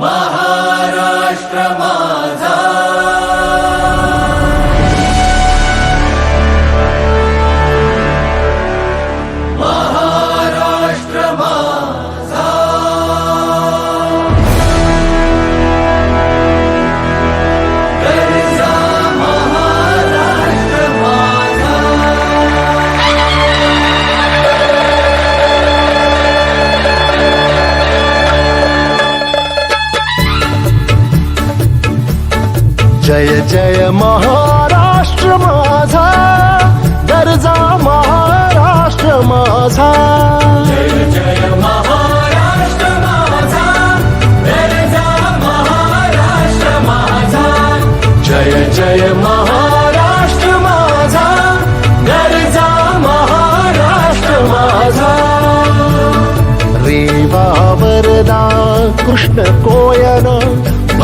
महाराष्ट्र माझा. जय जय महाराष्ट्र माझा गरजा महाराष्ट्र माझा. जय जय महाराष्ट्र माझा गरजा महाराष्ट्र माझा जय जय महाराष्ट्र माझा गरजा महाराष्ट्र माझा. रेवा वरदा कृष्ण कोयना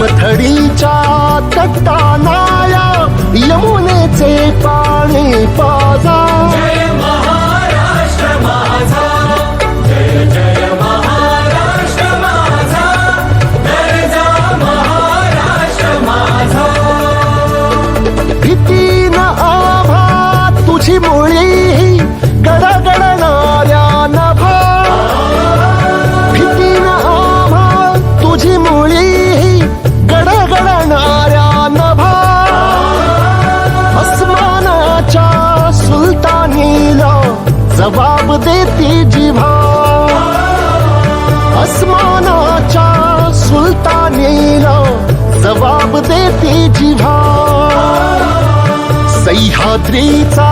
समथडीच्या तट्टानाया यमुनेचे पाणी पाजा. भीती न आभा तुझी मुळी जवाब देती जिव्हा अस्मानाच्या सुलतानीला जवाब देती जिव्हा सह्याद्रीचा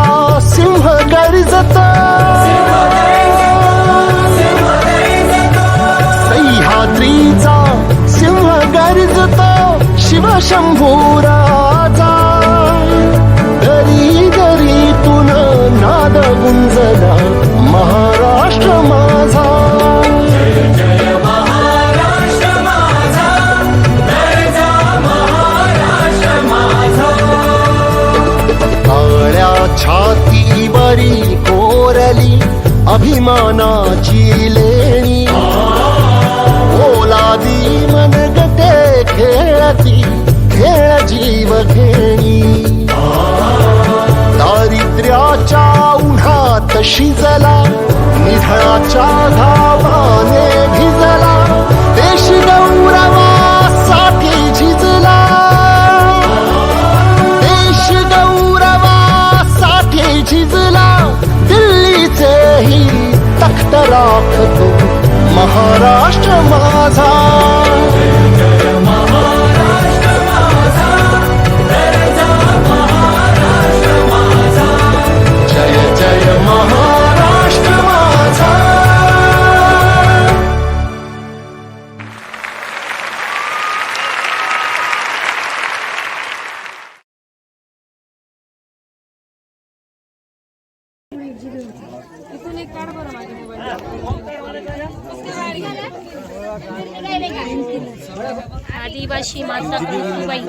सिंह गर्जत सह्याद्रीचा सिंह गर्जत शिवशंभू नाद गुंजला महाराष्ट्र माझा. जय महाराष्ट्र माझा कोरली अभिमानाची लेणी. ओलादी मनगटे खेळती खेळ जीव घेणी রাখতো इथून एक काढ बरं माझ्या मोबाईल आदिवासी माता कुंकूबाई